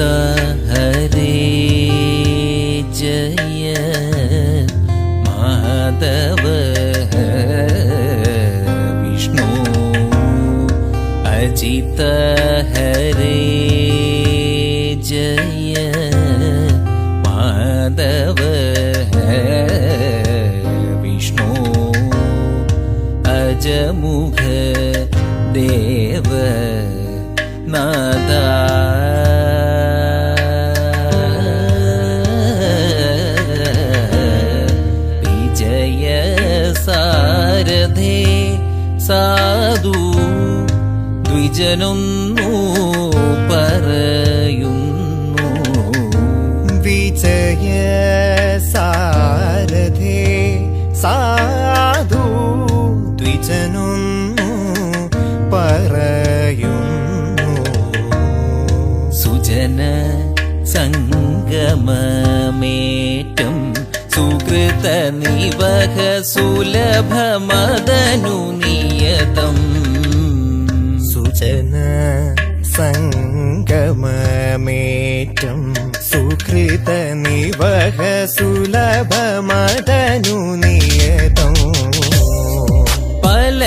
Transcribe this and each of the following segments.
हरे जय। माधव विष्णु अजित हरे जय। माधव विष्णु अजमुख देव नादा വിജയ സാരഥേ. സാധു ദ്വിജനൊന്നു പറയുന്നു. വിജയ സാരഥേ. സാധു ദ്വിജനൊന്നു പറയുന്നു. സുജന സംഗമമേറ്റം സുകൃത നിവഹ സുലഭമദനു നിയതം. സുജന സംഗമമേറ്റം സുഹൃത നിവഹ സുലഭമദനു നിയതം. പലദിനമായി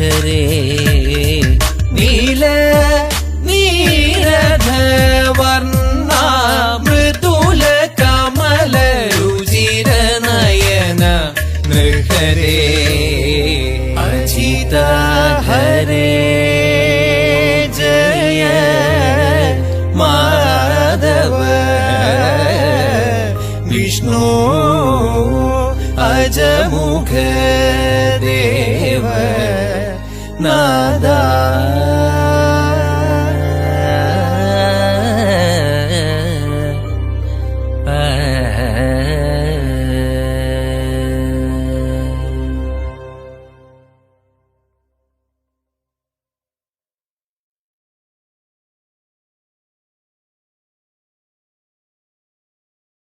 നൃഹരേ നീല നീരധവർണ മൃദുല കമല രുചിര നയന നൃഹരേ അജിത ഹരേ ജയ മാധവ വിഷ്ണു അജമുഖ. நாதா.